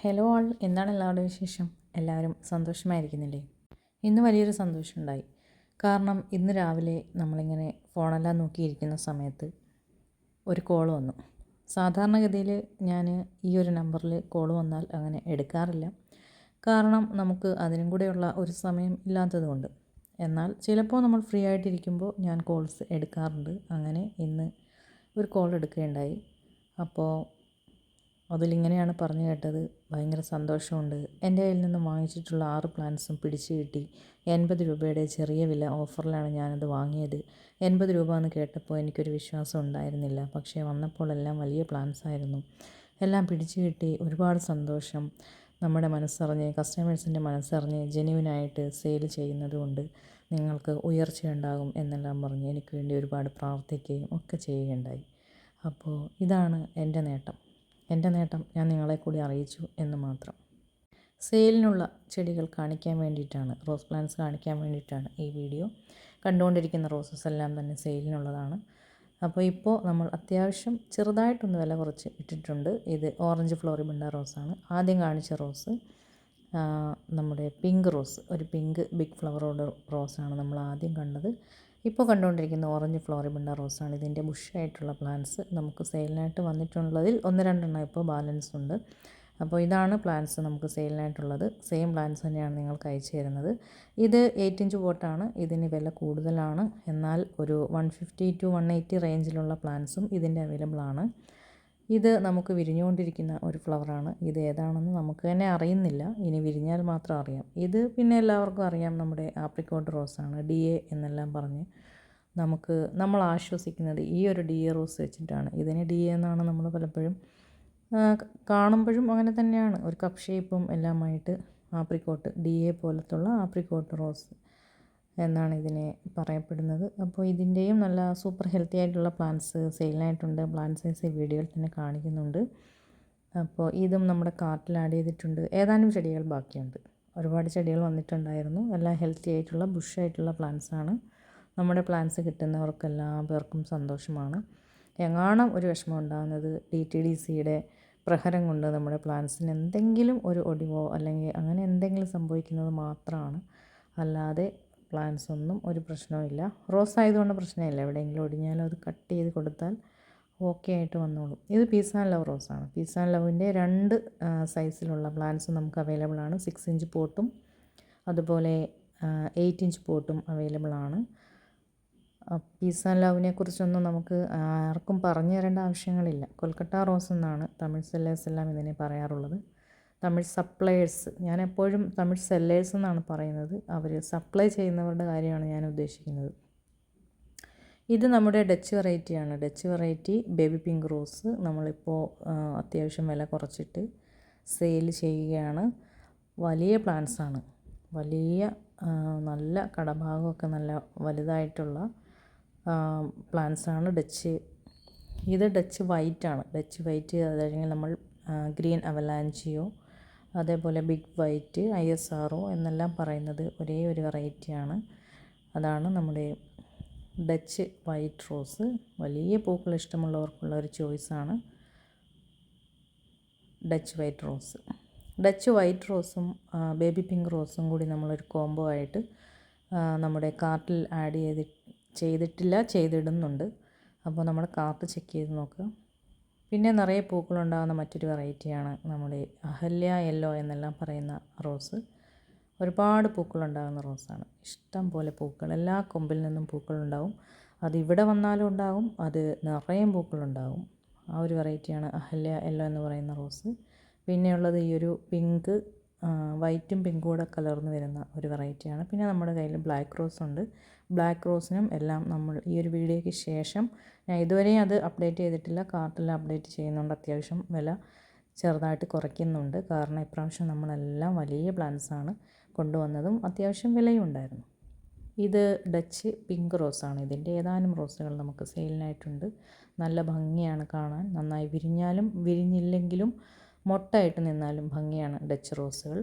Hello ആൾ എന്താണ് എല്ലാവരുടെ വിശേഷം? എല്ലാവരും സന്തോഷമായിരിക്കുന്നില്ലേ? ഇന്ന് വലിയൊരു സന്തോഷമുണ്ടായി. കാരണം ഇന്ന് രാവിലെ നമ്മളിങ്ങനെ ഫോണെല്ലാം നോക്കിയിരിക്കുന്ന സമയത്ത് ഒരു കോൾ വന്നു. സാധാരണഗതിയിൽ ഞാൻ ഈ ഒരു നമ്പറിൽ കോൾ വന്നാൽ അങ്ങനെ എടുക്കാറില്ല. കാരണം നമുക്ക് അതിനും കൂടെയുള്ള ഒരു സമയം ഇല്ലാത്തതുകൊണ്ട്. എന്നാൽ ചിലപ്പോൾ നമ്മൾ ഫ്രീ ആയിട്ടിരിക്കുമ്പോൾ ഞാൻ കോൾസ് എടുക്കാറുണ്ട്. അങ്ങനെ ഇന്ന് ഒരു കോൾ എടുക്കുകയുണ്ടായി. അപ്പോൾ അതിലിങ്ങനെയാണ് പറഞ്ഞു കേട്ടത്. ഭയങ്കര സന്തോഷമുണ്ട്. എന്റെ കയ്യിൽ നിന്നും വാങ്ങിച്ചിട്ടുള്ള ആറ് പ്ലാൻസും പിടിച്ചു കിട്ടി. എൺപത് രൂപയുടെ ചെറിയ വില ഓഫറിലാണ് ഞാനത് വാങ്ങിയത്. എൺപത് രൂപ എന്ന് കേട്ടപ്പോൾ എനിക്കൊരു വിശ്വാസം ഉണ്ടായിരുന്നില്ല. പക്ഷേ വന്നപ്പോൾ എല്ലാം വലിയ പ്ലാൻസ് ആയിരുന്നു. എല്ലാം പിടിച്ചു കിട്ടി. ഒരുപാട് സന്തോഷം. നമ്മുടെ മനസ്സറിഞ്ഞ് കസ്റ്റമേഴ്സിന്റെ മനസ്സറിഞ്ഞ് ജെനുവിനായിട്ട് സെയിൽ ചെയ്യുന്നത് കൊണ്ട് നിങ്ങൾക്ക് ഉയർച്ചയുണ്ടാകും എന്നെല്ലാം പറഞ്ഞ് എനിക്ക് വേണ്ടി ഒരുപാട് പ്രാർത്ഥിക്കുകയും ഒക്കെ ചെയ്യുകയുണ്ടായി. അപ്പോൾ ഇതാണ് എന്റെ നേട്ടം. എന്റെ നേട്ടം ഞാൻ നിങ്ങളെ കൂടി അറിയിച്ചു എന്ന് മാത്രം. സെയിലിനുള്ള ചെടികൾ കാണിക്കാൻ വേണ്ടിയിട്ടാണ് റോസ് പ്ലാന്റ്സ് കാണിക്കാൻ വേണ്ടിയിട്ടാണ് ഈ വീഡിയോ കണ്ടുകൊണ്ടിരിക്കുന്ന റോസസ് എല്ലാം തന്നെ സെയിലിനുള്ളതാണ്. അപ്പോൾ ഇപ്പോൾ നമ്മൾ അത്യാവശ്യം ചെറുതായിട്ടൊന്ന് വില കുറച്ച് ഇട്ടിട്ടുണ്ട്. ഇത് ഓറഞ്ച് ഫ്ലോറിബണ്ട റോസാണ്. ആദ്യം കാണിച്ച റോസ് നമ്മുടെ പിങ്ക് റോസ് ഒരു പിങ്ക് ബിഗ് ഫ്ലവറോട് റോസാണ് നമ്മൾ ആദ്യം കണ്ടത്. ഇപ്പോൾ കണ്ടുകൊണ്ടിരിക്കുന്ന ഓറഞ്ച് ഫ്ലോറിബണ്ട റോസാണ് ഇതിന്റെ ബുഷായിട്ടുള്ള പ്ലാന്റ്സ്. നമുക്ക് സെയിലിനായിട്ട് വന്നിട്ടുള്ളതിൽ ഒന്ന് രണ്ടെണ്ണം ഇപ്പോൾ ബാലൻസ് ഉണ്ട്. അപ്പോൾ ഇതാണ് പ്ലാന്റ്സ് നമുക്ക് സെയിലിനായിട്ടുള്ളത്. സെയിം പ്ലാന്റ്സ് തന്നെയാണ് നിങ്ങൾക്ക് അയച്ചു തരുന്നത്. ഇത് എയ്റ്റ് ഇഞ്ച് പോട്ടാണ് ഇതിന് വില കൂടുതലാണ്. എന്നാൽ ഒരു one fifty two one eighty റേഞ്ചിലുള്ള പ്ലാന്റ്സും ഇതിന്റെ അവൈലബിൾ ആണ് ഇത് നമുക്ക് വിരിഞ്ഞുകൊണ്ടിരിക്കുന്ന ഒരു ഫ്ലവറാണ്. ഇത് ഏതാണെന്ന് നമുക്ക് തന്നെ അറിയുന്നില്ല. ഇനി വിരിഞ്ഞാൽ മാത്രം അറിയാം. ഇത് പിന്നെ എല്ലാവർക്കും അറിയാം. നമ്മുടെ ആപ്രിക്കോട്ട് റോസാണ്. ഡി എ എന്നെല്ലാം പറഞ്ഞ് നമുക്ക് നമ്മൾ ആശ്വസിക്കുന്നത് ഈ ഒരു ഡി എ റോസ് വെച്ചിട്ടാണ്. ഇതിന് ഡി എ എന്നാണ് നമ്മൾ പലപ്പോഴും കാണുമ്പോഴും അങ്ങനെ തന്നെയാണ്. ഒരു കപ്പ് ഷേപ്പും എല്ലാമായിട്ട് ആപ്രിക്കോട്ട് ഡി എ പോലത്തുള്ള ആപ്രിക്കോട്ട് റോസ്. എന്നാണ് ഇതിനെ പറയപ്പെടുന്നത്. അപ്പോൾ ഇതിന്റെയും നല്ല സൂപ്പർ ഹെൽത്തി ആയിട്ടുള്ള പ്ലാന്റ്സ് സെയിലിനായിട്ടുണ്ട്. പ്ലാന്റ് സൈസ് വീഡിയോയിൽ തന്നെ കാണിക്കുന്നുണ്ട്. അപ്പോൾ ഇതും നമ്മുടെ കാർട്ടിൽ ആഡ് ചെയ്തിട്ടുണ്ട്. ഏതാനും ചെടികൾ ബാക്കിയുണ്ട്. ഒരുപാട് ചെടികൾ വന്നിട്ടുണ്ടായിരുന്നു. എല്ലാം ഹെൽത്തി ആയിട്ടുള്ള ബുഷ് ആയിട്ടുള്ള പ്ലാന്റ്സ് ആണ്. നമ്മുടെ പ്ലാന്റ്സ് കിട്ടുന്നവർക്കെല്ലാം പേർക്കും സന്തോഷമാണ്. എങ്ങാണം ഒരു വിഷമം ഉണ്ടാകുന്നത് ഡി ടി ഡി സിയുടെ പ്രഹരം കൊണ്ട് നമ്മുടെ പ്ലാന്റ്സിന് എന്തെങ്കിലും ഒരു ഒടിവോ അല്ലെങ്കിൽ അങ്ങനെ എന്തെങ്കിലും സംഭവിക്കുന്നത് മാത്രമാണ്. അല്ലാതെ പ്ലാന്റ്സ് ഒന്നും ഒരു പ്രശ്നവുമില്ല. റോസ് ആയതുകൊണ്ട് പ്രശ്നമില്ല. എവിടെയെങ്കിലും ഒടിഞ്ഞാലും അത് കട്ട് ചെയ്ത് കൊടുത്താൽ ഓക്കെ ആയിട്ട് വന്നോളും. ഇത് പീസ് ആൻഡ് ലവ് റോസാണ്. പീസ് ആൻഡ് ലവിന്റെ രണ്ട് സൈസിലുള്ള പ്ലാന്റ്സ് നമുക്ക് അവൈലബിൾ ആണ്. സിക്സ് ഇഞ്ച് പോട്ടും അതുപോലെ എയ്റ്റ് ഇഞ്ച് പോട്ടും അവൈലബിൾ ആണ്. പീസ് ആൻഡ് ലവിനെ കുറിച്ചൊന്നും നമുക്ക് ആർക്കും പറഞ്ഞു തരേണ്ട ആവശ്യങ്ങളില്ല. കൊൽക്കത്ത റോസ് എന്നാണ് തമിഴ് സെല്ലേഴ്സ് എല്ലാം ഇതിനെ പറയാറുള്ളത്. തമിഴ് സപ്ലയേഴ്സ് ഞാൻ എപ്പോഴും തമിഴ് സെല്ലേഴ്സ് എന്നാണ് പറയുന്നത്. അവർ സപ്ലൈ ചെയ്യുന്നവരുടെ കാര്യമാണ് ഞാൻ ഉദ്ദേശിക്കുന്നത്. ഇത് നമ്മുടെ ഡച്ച് വെറൈറ്റിയാണ് Dutch variety baby pink rose നമ്മളിപ്പോൾ അത്യാവശ്യം വില കുറച്ചിട്ട് സെയിൽ ചെയ്യുകയാണ്. വലിയ പ്ലാന്റ്സാണ് വലിയ നല്ല കടഭാഗമൊക്കെ നല്ല വലുതായിട്ടുള്ള പ്ലാന്റ്സ് ആണ് ഡച്ച്. ഇത് ഡച്ച് വൈറ്റ് ആണ്. ഡച്ച് വൈറ്റ് അതല്ലെങ്കിൽ നമ്മൾ ഗ്രീൻ അവലാഞ്ചിയോ അതേപോലെ big white I S R O എന്നെല്ലാം പറയുന്നത് ഒരേ ഒരു വെറൈറ്റിയാണ്. അതാണ് നമ്മുടെ ഡച്ച് വൈറ്റ് റോസ്. വലിയ പൂക്കൾ ഇഷ്ടമുള്ളവർക്കുള്ള ഒരു ചോയ്സാണ് Dutch white rose. Dutch white റോസും ബേബി പിങ്ക് റോസും കൂടി നമ്മളൊരു കോംബോ ആയിട്ട് നമ്മുടെ കാർട്ടിൽ ആഡ് ചെയ്ത് ചെയ്തിട്ടില്ല ചെയ്തിടുന്നുണ്ട്. അപ്പോൾ നമ്മുടെ കാർട്ട് ചെക്ക് ചെയ്ത് നോക്കുക. പിന്നെ നിറയെ പൂക്കളുണ്ടാകുന്ന മറ്റൊരു വെറൈറ്റിയാണ് നമ്മുടെ അഹല്യ യെല്ലോ എന്നെല്ലാം പറയുന്ന റോസ്. ഒരുപാട് പൂക്കളുണ്ടാകുന്ന റോസാണ്. ഇഷ്ടം പോലെ പൂക്കൾ. എല്ലാ കൊമ്പിൽ നിന്നും പൂക്കളുണ്ടാവും. അത് ഇവിടെ വന്നാലും ഉണ്ടാകും. അത് നിറയെ പൂക്കളുണ്ടാകും. ആ ഒരു വെറൈറ്റിയാണ് അഹല്യ യെല്ലോ എന്ന് പറയുന്ന റോസ്. പിന്നെയുള്ളത് ഈ ഒരു പിങ്ക് വൈറ്റും പിങ്കും കൂടെ കലർന്ന് വരുന്ന ഒരു വെറൈറ്റിയാണ്. പിന്നെ നമ്മുടെ കയ്യിൽ ബ്ലാക്ക് റോസ് ഉണ്ട്. ബ്ലാക്ക് റോസിനും എല്ലാം നമ്മൾ ഈ ഒരു വീഡിയോയ്ക്ക് ശേഷം ഞാൻ ഇതുവരെ അത് അപ്ഡേറ്റ് ചെയ്തിട്ടില്ല. കാർട്ടിൽ അപ്ഡേറ്റ് ചെയ്യുന്നുണ്ട്. അത്യാവശ്യം വില ചെറുതായിട്ട് കുറയ്ക്കുന്നുണ്ട്. കാരണം ഇപ്രാവശ്യം നമ്മളെല്ലാം വലിയ പ്ലാന്റ്സാണ് കൊണ്ടുവന്നതും അത്യാവശ്യം വിലയും ഉണ്ടായിരുന്നു. ഇത് ഡച്ച് പിങ്ക് റോസാണ് ഇതിന്റെ ഏതാനും റോസുകൾ നമുക്ക് സെയിലിനായിട്ടുണ്ട്. നല്ല ഭംഗിയാണ് കാണാൻ. നന്നായി വിരിഞ്ഞാലും വിരിഞ്ഞില്ലെങ്കിലും മൊട്ടായിട്ട് നിന്നാലും ഭംഗിയാണ് ഡച്ച് റോസുകൾ.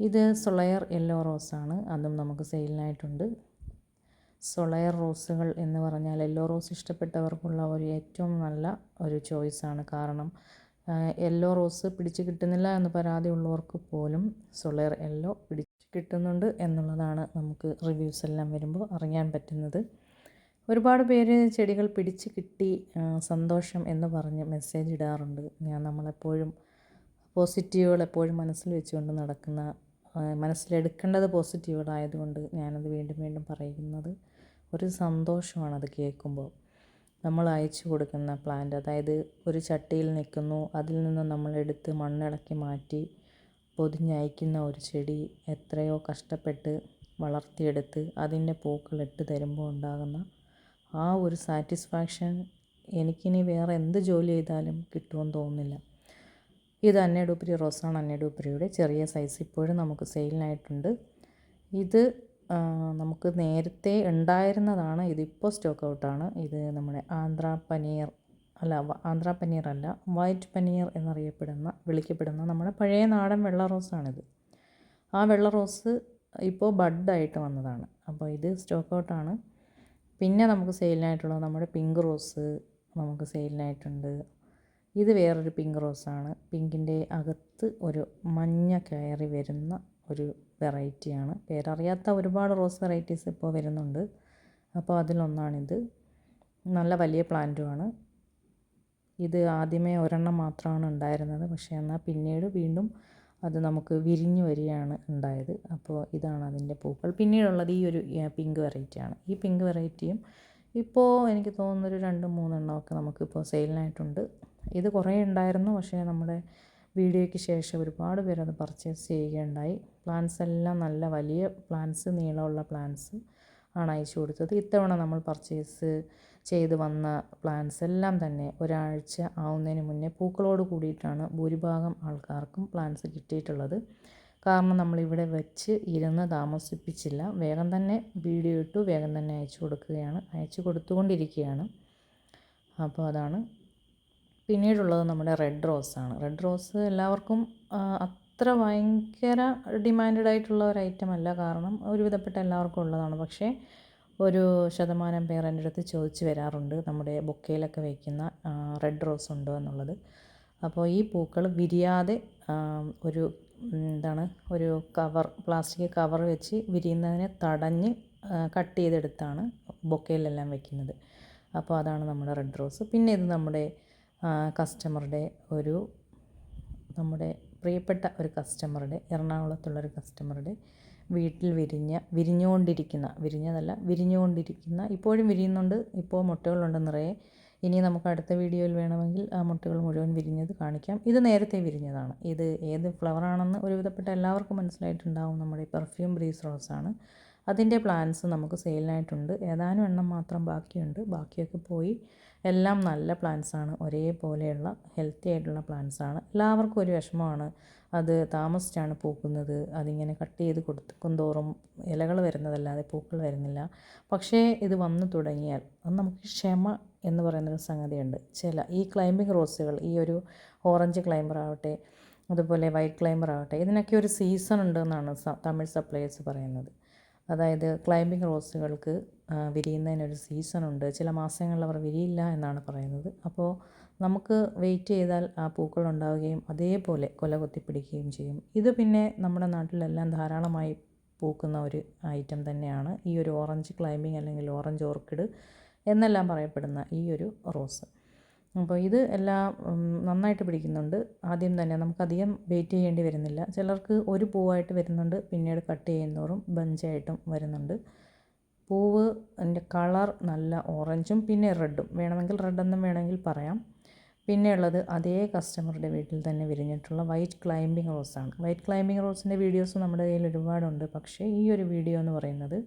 ഇത് സൊളയർ യെല്ലോ റോസാണ് അതും നമുക്ക് സെയിലിനായിട്ടുണ്ട്. സൊളയർ റോസുകൾ എന്ന് പറഞ്ഞാൽ യെല്ലോ റോസ് ഇഷ്ടപ്പെട്ടവർക്കുള്ള ഒരു ഏറ്റവും നല്ല ഒരു ചോയ്സാണ് കാരണം യെല്ലോ റോസ് പിടിച്ച് കിട്ടുന്നില്ല എന്ന് പരാതി ഉള്ളവർക്ക് പോലും സൊളയർ യെല്ലോ പിടിച്ച് കിട്ടുന്നുണ്ട് എന്നുള്ളതാണ് നമുക്ക് റിവ്യൂസ് എല്ലാം വരുമ്പോൾ അറിയാൻ പറ്റുന്നത്. ഒരുപാട് പേര് ചെടികൾ പിടിച്ച് കിട്ടി സന്തോഷം എന്ന് പറഞ്ഞ് മെസ്സേജ് ഇടാറുണ്ട്. ഞാൻ നമ്മളെപ്പോഴും പോസിറ്റീവുകൾ എപ്പോഴും മനസ്സിൽ വെച്ചുകൊണ്ട് നടക്കുന്ന മനസ്സിലെടുക്കേണ്ടത് പോസിറ്റീവുകളായതുകൊണ്ട് ഞാനത് വീണ്ടും വീണ്ടും പറയുന്നത് ഒരു സന്തോഷമാണ് അത് കേൾക്കുമ്പോൾ. നമ്മൾ അയച്ചു കൊടുക്കുന്ന പ്ലാന്റ് അതായത് ഒരു ചട്ടിയിൽ നിൽക്കുന്നു അതിൽ നിന്ന് നമ്മളെടുത്ത് മണ്ണിളക്കി മാറ്റി പൊതിഞ്ഞയക്കുന്ന ഒരു ചെടി എത്രയോ കഷ്ടപ്പെട്ട് വളർത്തിയെടുത്ത് അതിന്റെ പൂക്കളിട്ട് തരുമ്പോൾ ഉണ്ടാകുന്ന ആ ഒരു സാറ്റിസ്ഫാക്ഷൻ എനിക്കിനി വേറെ എന്ത് ജോലി ചെയ്താലും കിട്ടുമെന്ന് തോന്നുന്നില്ല. ഇത് അന്നഡൂപ്പരി റോസാണ് അന്നഡൂപ്പരിയുടെ ചെറിയ സൈസ് ഇപ്പോഴും നമുക്ക് സെയിലിനായിട്ടുണ്ട് ഇത് നമുക്ക് നേരത്തെ ഉണ്ടായിരുന്നതാണ് ഇതിപ്പോൾ സ്റ്റോക്ക് ഔട്ടാണ് ഇത് നമ്മുടെ ആന്ധ്ര പനീർ അല്ല ആന്ധ്ര പനീർ അല്ല വൈറ്റ് പനീർ എന്നറിയപ്പെടുന്ന വിളിക്കപ്പെടുന്ന നമ്മുടെ പഴയ നാടൻ വെള്ള റോസാണിത്. ആ വെള്ള റോസ് ഇപ്പോൾ ബഡായിട്ട് വന്നതാണ്. അപ്പോൾ ഇത് സ്റ്റോക്ക് ഔട്ടാണ് പിന്നെ നമുക്ക് സെയിലിനായിട്ടുള്ളത് നമ്മുടെ പിങ്ക് റോസ് നമുക്ക് സെയിലിനായിട്ടുണ്ട് ഇത് വേറൊരു പിങ്ക് റോസാണ് പിങ്കിന്റെ അകത്ത് ഒരു മഞ്ഞ കയറി വരുന്ന ഒരു വെറൈറ്റിയാണ് പേരറിയാത്ത ഒരുപാട് റോസ് വെറൈറ്റീസ് ഇപ്പോൾ വരുന്നുണ്ട്. അപ്പോൾ അതിലൊന്നാണിത്. നല്ല വലിയ പ്ലാന്റുമാണ് ഇത് ആദ്യമേ ഒരെണ്ണം മാത്രമാണ് ഉണ്ടായിരുന്നത്. പക്ഷേ എന്നാൽ പിന്നീട് വീണ്ടും അത് നമുക്ക് വിരിഞ്ഞു വരികയാണ് ഉണ്ടായത്. അപ്പോൾ ഇതാണ് അതിന്റെ പൂക്കൾ. പിന്നീടുള്ളത് ഈ ഒരു പിങ്ക് വെറൈറ്റിയാണ് ഈ പിങ്ക് വെറൈറ്റിയും ഇപ്പോൾ എനിക്ക് തോന്നുന്നൊരു രണ്ട് മൂന്നെണ്ണമൊക്കെ നമുക്കിപ്പോൾ സെയിലിനായിട്ടുണ്ട് ഇത് കുറേ ഉണ്ടായിരുന്നു. പക്ഷേ നമ്മുടെ വീഡിയോയ്ക്ക് ശേഷം ഒരുപാട് പേർ അത് പർച്ചേസ് ചെയ്യുകയുണ്ടായി. പ്ലാൻസ് എല്ലാം നല്ല വലിയ പ്ലാൻസ് നീളമുള്ള പ്ലാൻസ് ആണ് അയച്ചു കൊടുത്തത്. ഇത്തവണ നമ്മൾ പർച്ചേസ് ചെയ്ത് വന്ന പ്ലാൻസ് എല്ലാം തന്നെ ഒരാഴ്ച ആവുന്നതിന് മുന്നേ പൂക്കളോട് കൂടിയിട്ടാണ് ഭൂരിഭാഗം ആൾക്കാർക്കും പ്ലാൻസ് കിട്ടിയിട്ടുള്ളത്. കാരണം നമ്മളിവിടെ വെച്ച് ഇരുന്ന് താമസിപ്പിച്ചില്ല. വേഗം തന്നെ വീഡിയോ ഇട്ടു വേഗം തന്നെ അയച്ചു കൊടുക്കുകയാണ് അയച്ചു കൊടുത്തുകൊണ്ടിരിക്കുകയാണ്. അപ്പോൾ അതാണ് പിന്നീടുള്ളത് നമ്മുടെ റെഡ് റോസാണ്. റെഡ് റോസ് എല്ലാവർക്കും അത്ര ഭയങ്കര ഡിമാൻഡഡ് ആയിട്ടുള്ള ഒരു ഐറ്റം അല്ല. കാരണം ഒരുവിധപ്പെട്ട എല്ലാവർക്കും ഉള്ളതാണ്. പക്ഷേ ഒരു ശതമാനം പേർ എന്റെ അടുത്ത് ചോദിച്ച് വരാറുണ്ട് നമ്മുടെ ബൊക്കയിലൊക്കെ വയ്ക്കുന്ന റെഡ് റോസ് ഉണ്ടോ എന്നുള്ളത്. അപ്പോൾ ഈ പൂക്കൾ വിരിയാതെ ഒരു എന്താണ് ഒരു കവർ പ്ലാസ്റ്റിക് കവർ വെച്ച് വിരിയുന്നതിനെ തടഞ്ഞ് കട്ട് ചെയ്തെടുത്താണ് ബൊക്കയിലെല്ലാം വയ്ക്കുന്നത് അപ്പോൾ അതാണ് നമ്മുടെ റെഡ് റോസ്. പിന്നെ ഇത് നമ്മുടെ കസ്റ്റമറുടെ ഒരു നമ്മുടെ പ്രിയപ്പെട്ട ഒരു കസ്റ്റമറുടെ എറണാകുളത്തുള്ളൊരു കസ്റ്റമറുടെ വീട്ടിൽ വിരിഞ്ഞ വിരിഞ്ഞുകൊണ്ടിരിക്കുന്ന വിരിഞ്ഞതല്ല വിരിഞ്ഞുകൊണ്ടിരിക്കുന്ന ഇപ്പോഴും വിരിയുന്നുണ്ട് ഇപ്പോൾ മുട്ടകളുണ്ട് നിറയെ. ഇനി നമുക്ക് അടുത്ത വീഡിയോയിൽ വേണമെങ്കിൽ ആ മുട്ടകൾ മുഴുവൻ വിരിഞ്ഞത് കാണിക്കാം. ഇത് നേരത്തെ വിരിഞ്ഞതാണ്. ഇത് ഏത് ഫ്ലവറാണെന്ന് ഒരുവിധപ്പെട്ട എല്ലാവർക്കും മനസ്സിലായിട്ടുണ്ടാവും. നമ്മുടെ പെർഫ്യൂം ബ്രീസ് റോസാണ് അതിന്റെ പ്ലാൻസ് നമുക്ക് സെയിലിനായിട്ടുണ്ട് ഏതാനും എണ്ണം മാത്രം ബാക്കിയുണ്ട്. ബാക്കിയൊക്കെ പോയി എല്ലാം നല്ല പ്ലാന്റ്സാണ് ഒരേപോലെയുള്ള ഹെൽത്തി ആയിട്ടുള്ള പ്ലാന്റ്സാണ് എല്ലാവർക്കും ഒരു വിഷമമാണ്. അത് താമസിച്ചാണ് പൂക്കുന്നത്. അതിങ്ങനെ കട്ട് ചെയ്ത് കൊടുക്കും തോറും ഇലകൾ വരുന്നതല്ലാതെ പൂക്കൾ വരുന്നില്ല. പക്ഷേ ഇത് വന്നു തുടങ്ങിയാൽ അത് നമുക്ക് ക്ഷമ എന്ന് പറയുന്നൊരു സംഗതിയുണ്ട്. ചില ഈ ക്ലൈമ്പിംഗ് റോസുകൾ ഈ ഒരു ഓറഞ്ച് ക്ലൈംബർ ആവട്ടെ അതുപോലെ വൈറ്റ് ക്ലൈംബർ ആവട്ടെ ഇതിനൊക്കെ ഒരു സീസൺ ഉണ്ടെന്നാണ് തമിഴ് സപ്ലൈസ് പറയുന്നത്. അതായത് ക്ലൈമ്പിംഗ് റോസുകൾക്ക് വിരിയുന്നതിനൊരു സീസണുണ്ട് ചില മാസങ്ങളിൽ അവർ വിരിയില്ല എന്നാണ് പറയുന്നത്. അപ്പോൾ നമുക്ക് വെയിറ്റ് ചെയ്താൽ ആ പൂക്കൾ ഉണ്ടാവുകയും അതേപോലെ കൊല കൊത്തിപ്പിടിക്കുകയും ചെയ്യും. ഇത് പിന്നെ നമ്മുടെ നാട്ടിലെല്ലാം ധാരാളമായി പൂക്കുന്ന ഒരു ഐറ്റം തന്നെയാണ്. ഈ ഒരു ഓറഞ്ച് ക്ലൈമ്പിംഗ് അല്ലെങ്കിൽ ഓറഞ്ച് ഓർക്കിഡ് എന്നെല്ലാം പറയപ്പെടുന്ന ഈ ഒരു റോസ് അപ്പോൾ ഇത് എല്ലാം നന്നായിട്ട് പിടിക്കുന്നുണ്ട്. ആദ്യം തന്നെ നമുക്കധികം വെയിറ്റ് ചെയ്യേണ്ടി വരുന്നില്ല. ചിലർക്ക് ഒരു പൂവായിട്ട് വരുന്നുണ്ട് പിന്നീട് കട്ട് ചെയ്യുന്നതോറും ബഞ്ചായിട്ടും വരുന്നുണ്ട്. പൂവ് അതിന്റെ കളർ നല്ല ഓറഞ്ചും പിന്നെ റെഡും. വേണമെങ്കിൽ റെഡെന്നും വേണമെങ്കിൽ പറയാം. പിന്നെ ഉള്ളത് അതേ കസ്റ്റമറുടെ വീട്ടിൽ തന്നെ വിരിഞ്ഞിട്ടുള്ള വൈറ്റ് ക്ലൈമ്പിംഗ് റോസാണ്. വൈറ്റ് ക്ലൈമ്പിംഗ് റോസിന്റെ വീഡിയോസ് നമ്മുടെ കയ്യിൽ ഒരുപാടുണ്ട്. പക്ഷേ ഈ ഒരു വീഡിയോ എന്ന് പറയുന്നത്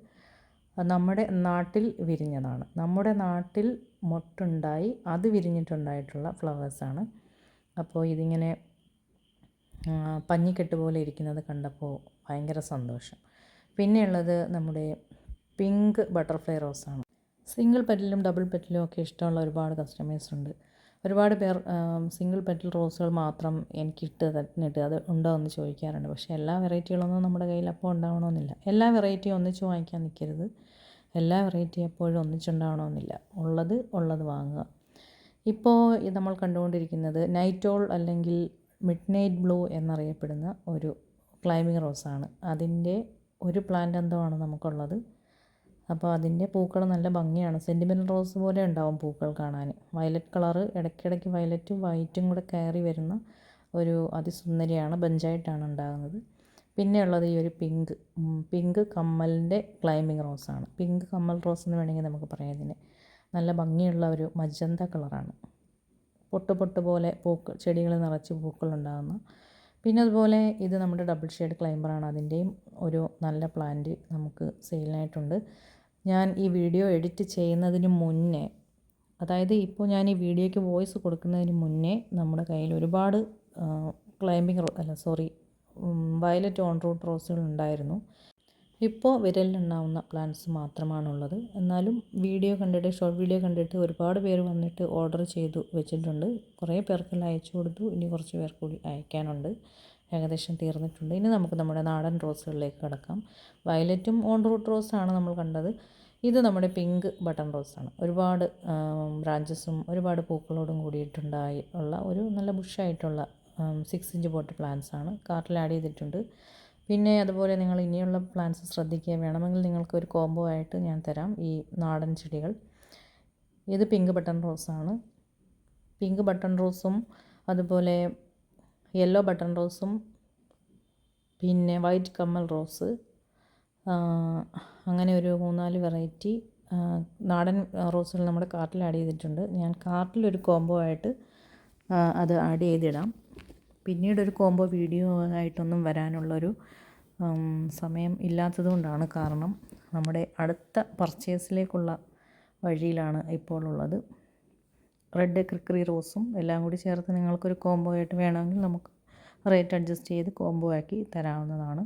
നമ്മുടെ നാട്ടിൽ വിരിഞ്ഞതാണ്. നമ്മുടെ നാട്ടിൽ മൊട്ടുണ്ടായി അത് വിരിഞ്ഞിട്ടുണ്ടായിട്ടുള്ള ഫ്ലവേഴ്സാണ് അപ്പോൾ ഇതിങ്ങനെ പഞ്ഞിക്കെട്ട് പോലെ ഇരിക്കുന്നത് കണ്ടപ്പോൾ ഭയങ്കര സന്തോഷം. പിന്നെയുള്ളത് നമ്മുടെ പിങ്ക് ബട്ടർഫ്ലൈ റോസാണ് സിംഗിൾ പെറ്റലും ഡബിൾ പെറ്റലും ഒക്കെ ഇഷ്ടമുള്ള ഒരുപാട് കസ്റ്റമേഴ്സ് ഉണ്ട്. ഒരുപാട് പേർ സിംഗിൾ പെറ്റൽ റോസുകൾ മാത്രം എനിക്ക് ഇട്ട് തന്നിട്ട് അത് ഉണ്ടോ എന്ന് ചോദിക്കാറുണ്ട്. പക്ഷേ എല്ലാ വെറൈറ്റികളൊന്നും നമ്മുടെ കയ്യിൽ അപ്പോൾ ഉണ്ടാവണമെന്നില്ല. എല്ലാ വെറൈറ്റിയും ഒന്നിച്ച് വാങ്ങിക്കാൻ നിൽക്കരുത്. എല്ലാ വെറൈറ്റി എപ്പോഴും ഒന്നിച്ചുണ്ടാവണമെന്നില്ല. ഉള്ളത് ഉള്ളത് വാങ്ങുക. ഇപ്പോൾ നമ്മൾ കണ്ടുകൊണ്ടിരിക്കുന്നത് നൈറ്റോൾ അല്ലെങ്കിൽ മിഡ് നൈറ്റ് ബ്ലൂ എന്നറിയപ്പെടുന്ന ഒരു ക്ലൈമ്പിംഗ് റോസാണ്. അതിന്റെ ഒരു പ്ലാന്റ് എന്തോ ആണ് നമുക്കുള്ളത്. അപ്പോൾ അതിന്റെ പൂക്കൾ നല്ല ഭംഗിയാണ്. സെന്റിമെന്റൽ റോസ് പോലെ ഉണ്ടാവും പൂക്കൾ കാണാൻ. വയലറ്റ് കളറ് ഇടയ്ക്കിടയ്ക്ക് വയലറ്റും വൈറ്റും കൂടെ കയറി വരുന്ന ഒരു അതിസുന്ദരിയാണ് ബഞ്ചായിട്ടാണ് ഉണ്ടാകുന്നത്. പിന്നെയുള്ളത് ഈ ഒരു പിങ്ക് പിങ്ക് കമ്മലിന്റെ ക്ലൈമ്പിംഗ് റോസാണ് പിങ്ക് കമ്മൽ റോസ് എന്ന് വേണമെങ്കിൽ നമുക്ക് പറയാം ഇതിന്. നല്ല ഭംഗിയുള്ള ഒരു മജന്ത കളറാണ് പൊട്ട് പൊട്ട് പോലെ പൂക്കൾ ചെടികൾ നിറച്ച് പൂക്കളുണ്ടാകുന്ന പിന്നെ അതുപോലെ ഇത് നമ്മുടെ ഡബിൾ ഷെയ്ഡ് ക്ലൈംബറാണ് അതിന്റെയും ഒരു നല്ല പ്ലാന്റ് നമുക്ക് സെയിലിനായിട്ടുണ്ട് ഞാൻ ഈ വീഡിയോ എഡിറ്റ് ചെയ്യുന്നതിന് മുന്നേ അതായത് ഇപ്പോൾ ഞാൻ ഈ വീഡിയോയ്ക്ക് വോയിസ് കൊടുക്കുന്നതിന് മുന്നേ നമ്മുടെ കയ്യിൽ ഒരുപാട് ക്ലൈമ്പിംഗ് അല്ല സോറി വയലറ്റ് ഓൺ റൂട്ട് റോസുകൾ ഉണ്ടായിരുന്നു. ഇപ്പോൾ വിരലിലുണ്ടാവുന്ന പ്ലാന്റ്സ് മാത്രമാണുള്ളത്. എന്നാലും വീഡിയോ കണ്ടിട്ട് ഷോർട്ട് വീഡിയോ കണ്ടിട്ട് ഒരുപാട് പേര് വന്നിട്ട് ഓർഡർ ചെയ്തു വെച്ചിട്ടുണ്ട്. കുറേ പേർക്കെല്ലാം അയച്ചു കൊടുത്തു. ഇനി കുറച്ച് പേർ കൂടി അയക്കാനുണ്ട്. ഏകദേശം തീർന്നിട്ടുണ്ട്. ഇനി നമുക്ക് നമ്മുടെ നാടൻ റോസുകളിലേക്ക് കിടക്കാം. വയലറ്റും ഓൺ റൂട്ട് റോസാണ് നമ്മൾ കണ്ടത്. ഇത് നമ്മുടെ പിങ്ക് ബട്ടൺ റോസാണ്. ഒരുപാട് ബ്രാഞ്ചസും ഒരുപാട് പൂക്കളോടും കൂടിയിട്ടുണ്ടായി ഉള്ള ഒരു നല്ല ബുഷായിട്ടുള്ള സിക്സ് ഇഞ്ച് പോട്ട് പ്ലാന്റ്സ് ആണ്. കാർട്ടിൽ ആഡ് ചെയ്തിട്ടുണ്ട്. പിന്നെ അതുപോലെ നിങ്ങൾ ഇനിയുള്ള പ്ലാന്റ്സ് ശ്രദ്ധിക്കുക. വേണമെങ്കിൽ നിങ്ങൾക്ക് ഒരു കോംബോ ആയിട്ട് ഞാൻ തരാം. ഈ നാടൻ ചെടികൾ. ഇത് പിങ്ക് ബട്ടൺ റോസാണ് പിങ്ക് ബട്ടൺ റോസും അതുപോലെ യെല്ലോ ബട്ടൺ റോസും പിന്നെ വൈറ്റ് കമ്മൽ റോസ് അങ്ങനെ ഒരു മൂന്നാൽ വെറൈറ്റി നാടൻ റോസുകൾ നമ്മുടെ കാർട്ടിൽ ആഡ് ചെയ്തിട്ടുണ്ട്. ഞാൻ കാർട്ടിലൊരു കോംബോ ആയിട്ട് അത് ആഡ് ചെയ്തിടാം. പിന്നീട് ഒരു കോംബോ വീഡിയോ ആയിട്ടൊന്നും വരാനുള്ളൊരു സമയം ഇല്ലാത്തതുകൊണ്ടാണ് കാരണം നമ്മുടെ അടുത്ത പർച്ചേസിലേക്കുള്ള വഴിയിലാണ് ഇപ്പോൾ ഉള്ളത്. റെഡ് ക്രിക്കറി റോസും എല്ലാം കൂടി ചേർത്ത് നിങ്ങൾക്കൊരു കോംബോ ആയിട്ട് വേണമെങ്കിൽ നമുക്ക് റേറ്റ് അഡ്ജസ്റ്റ് ചെയ്ത് കോംബോ ആക്കി തരാവുന്നതാണ്.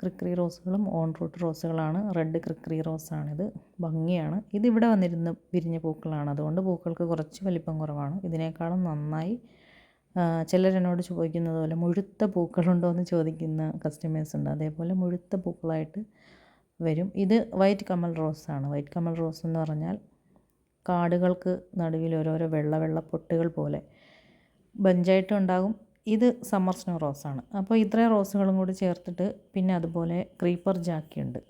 ക്രിക്കറി റോസുകളും ഓൺ റൂട്ട് റോസുകളാണ്. റെഡ് ക്രിക്കറി റോസാണിത്. ഭംഗിയാണ്. ഇതിവിടെ വന്നിരുന്ന് വിരിഞ്ഞ പൂക്കളാണ്. അതുകൊണ്ട് പൂക്കൾക്ക് കുറച്ച് വലിപ്പം കുറവാണ്. ഇതിനേക്കാളും നന്നായി ചിലർ എന്നോട് ചോദിക്കുന്നത് പോലെ മുഴുത്ത പൂക്കളുണ്ടോ എന്ന് ചോദിക്കുന്ന കസ്റ്റമേഴ്സ് ഉണ്ട്. അതേപോലെ മുഴുത്ത പൂക്കളായിട്ട് വരും. ഇത് വൈറ്റ് കമൽ റോസാണ് വൈറ്റ് കമൽ റോസ് എന്ന് പറഞ്ഞാൽ കാടുകൾക്ക് നടുവിൽ ഓരോരോ വെള്ള വെള്ള പൊട്ടുകൾ പോലെ ബഞ്ചായിട്ടും ഉണ്ടാകും. ഇത് സമ്മർ സ്നോ റോസാണ് അപ്പോൾ ഇത്രയും റോസുകളും കൂടി ചേർത്തിട്ട് പിന്നെ അതുപോലെ ക്രീപ്പർ ജാക്കി ഉണ്ട്.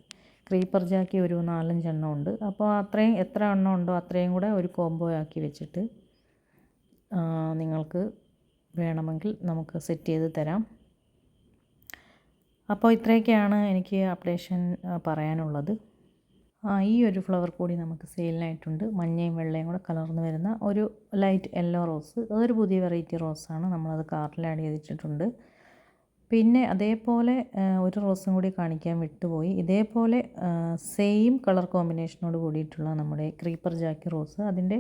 ക്രീപ്പർ ജാക്കി ഒരു നാലഞ്ചെണ്ണം ഉണ്ട്. അപ്പോൾ അത്രയും എത്ര എണ്ണം ഉണ്ടോ അത്രയും കൂടെ ഒരു കോംബോ ആക്കി വെച്ചിട്ട് നിങ്ങൾക്ക് വേണമെങ്കിൽ നമുക്ക് സെറ്റ് ചെയ്ത് തരാം. അപ്പോൾ ഇത്രയൊക്കെയാണ് എനിക്ക് അപ്ഡേഷൻ പറയാനുള്ളത്. ആ ഈ ഒരു ഫ്ലവർ കൂടി നമുക്ക് സെയിലിനായിട്ടുണ്ട് മഞ്ഞയും വെള്ളയും കൂടെ കലർന്ന് വരുന്ന ഒരു ലൈറ്റ് യെല്ലോ റോസ് അതൊരു പുതിയ വെറൈറ്റി റോസാണ് നമ്മളത് കാർട്ടിൽ ആഡ് ചെയ്തിട്ടുണ്ട് പിന്നെ അതേപോലെ ഒരു റോസും കൂടി കാണിക്കാൻ വിട്ടുപോയി. ഇതേപോലെ സെയിം കളർ കോമ്പിനേഷനോട് കൂടിയിട്ടുള്ള നമ്മുടെ ക്രീപ്പർ ജാക്കി റോസ് അതിന്റെ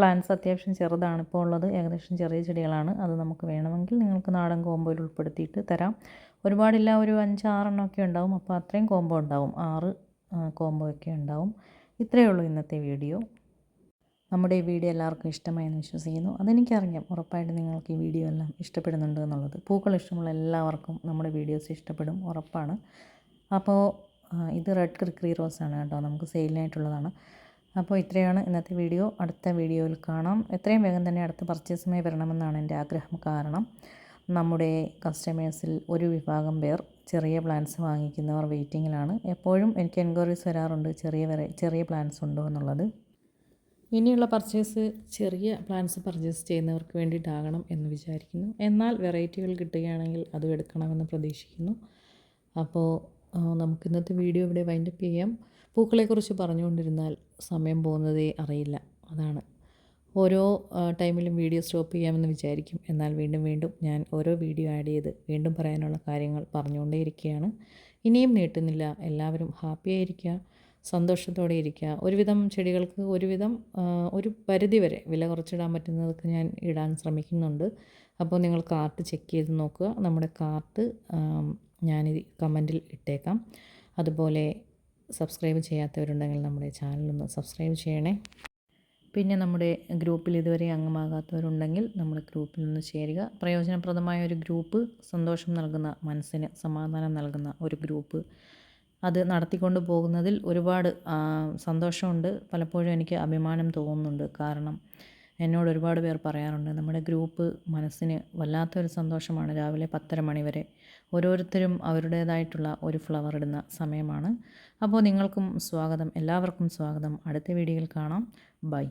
പ്ലാന്റ്സ് അത്യാവശ്യം ചെറുതാണ്. ഇപ്പോൾ ഉള്ളത് ഏകദേശം ചെറിയ ചെടികളാണ്. അത് നമുക്ക് വേണമെങ്കിൽ നിങ്ങൾക്ക് നാടൻ കോമ്പോയിൽ ഉൾപ്പെടുത്തിയിട്ട് തരാം. ഒരുപാടില്ല ഒരു അഞ്ച് ആറെണ്ണമൊക്കെ ഉണ്ടാവും. അപ്പോൾ അത്രയും കോമ്പോ ഉണ്ടാവും. ആറ് കോമ്പോ ഒക്കെ ഉണ്ടാവും. ഇത്രയേ ഉള്ളൂ ഇന്നത്തെ വീഡിയോ. നമ്മുടെ ഈ വീഡിയോ എല്ലാവർക്കും ഇഷ്ടമായെന്ന് വിശ്വസിക്കുന്നു. അതെനിക്കറിയാം. ഉറപ്പായിട്ട് നിങ്ങൾക്ക് ഈ വീഡിയോ എല്ലാം ഇഷ്ടപ്പെടുന്നുണ്ട് എന്നുള്ളത്. പൂക്കൾ ഇഷ്ടമുള്ള എല്ലാവർക്കും നമ്മുടെ വീഡിയോസ് ഇഷ്ടപ്പെടും. ഉറപ്പാണ്. അപ്പോൾ ഇത് റെഡ് ക്രിക്രി റോസാണ് കേട്ടോ. നമുക്ക് സെയിലിനായിട്ടുള്ളതാണ്. അപ്പോൾ ഇത്രയാണ് ഇന്നത്തെ വീഡിയോ. അടുത്ത വീഡിയോയിൽ കാണാം. എത്രയും വേഗം തന്നെ അടുത്ത പർച്ചേസുമായി വരണമെന്നാണ് എന്റെ ആഗ്രഹം. കാരണം നമ്മുടെ കസ്റ്റമേഴ്സിൽ ഒരു വിഭാഗം പേർ ചെറിയ പ്ലാൻസ് വാങ്ങിക്കുന്നവർ വെയിറ്റിങ്ങിലാണ് എപ്പോഴും എനിക്ക് എൻക്വയറീസ് വരാറുണ്ട് ചെറിയ വരെ ചെറിയ പ്ലാൻസ് ഉണ്ടോ എന്നുള്ളത്. ഇനിയുള്ള പർച്ചേസ് ചെറിയ പ്ലാൻസ് പർച്ചേസ് ചെയ്യുന്നവർക്ക് വേണ്ടിയിട്ടാകണം എന്ന് വിചാരിക്കുന്നു. എന്നാൽ വെറൈറ്റികൾ കിട്ടുകയാണെങ്കിൽ അതും എടുക്കണമെന്ന് പ്രതീക്ഷിക്കുന്നു. അപ്പോൾ നമുക്ക് ഇന്നത്തെ വീഡിയോ ഇവിടെ വൈൻഡപ്പ് ചെയ്യാം. പൂക്കളെക്കുറിച്ച് പറഞ്ഞുകൊണ്ടിരുന്നാൽ സമയം പോകുന്നതേ അറിയില്ല. അതാണ്. ഓരോ ടൈമിലും വീഡിയോ സ്റ്റോപ്പ് ചെയ്യാമെന്ന് വിചാരിക്കും. എന്നാൽ വീണ്ടും വീണ്ടും ഞാൻ ഓരോ വീഡിയോ ആഡ് ചെയ്ത് വീണ്ടും പറയാനുള്ള കാര്യങ്ങൾ പറഞ്ഞുകൊണ്ടേയിരിക്കുകയാണ്. ഇനിയും നീട്ടുന്നില്ല. എല്ലാവരും ഹാപ്പി ആയിരിക്കുക സന്തോഷത്തോടെ ഇരിക്കുക. ഒരുവിധം ചെടികൾക്ക് ഒരുവിധം ഒരു പരിധി വരെ വില കുറച്ചിടാൻ പറ്റുന്നതൊക്കെ ഞാൻ ഇടാൻ ശ്രമിക്കുന്നുണ്ട്. അപ്പോൾ നിങ്ങൾ കാർട്ട് ചെക്ക് ചെയ്ത് നോക്കുക. നമ്മുടെ കാർട്ട് ഞാൻ കമന്റിൽ ഇട്ടേക്കാം. അതുപോലെ സബ്സ്ക്രൈബ് ചെയ്യാത്തവരുണ്ടെങ്കിൽ നമ്മുടെ ചാനലൊന്ന് സബ്സ്ക്രൈബ് ചെയ്യണേ. പിന്നെ നമ്മുടെ ഗ്രൂപ്പിൽ ഇതുവരെ അംഗമാകാത്തവരുണ്ടെങ്കിൽ നമ്മുടെ ഗ്രൂപ്പിൽ നിന്ന് ചേരുക. പ്രയോജനപ്രദമായ ഒരു ഗ്രൂപ്പ് സന്തോഷം നൽകുന്ന മനസ്സിന് സമാധാനം നൽകുന്ന ഒരു ഗ്രൂപ്പ്. അത് നടത്തിക്കൊണ്ട് പോകുന്നതിൽ ഒരുപാട് സന്തോഷമുണ്ട്. പലപ്പോഴും എനിക്ക് അഭിമാനം തോന്നുന്നുണ്ട്. കാരണം എന്നോട് ഒരുപാട് പേർ പറയാറുണ്ട് നമ്മുടെ ഗ്രൂപ്പ് മനസ്സിന് വല്ലാത്തൊരു സന്തോഷമാണ്. രാവിലെ പത്തര മണി വരെ ഓരോരുത്തരും അവരുടേതായിട്ടുള്ള ഒരു ഫ്ലവർ ഇടുന്ന സമയമാണ്. അപ്പോൾ നിങ്ങൾക്കും സ്വാഗതം. എല്ലാവർക്കും സ്വാഗതം. അടുത്ത വീഡിയോയിൽ കാണാം. ബൈ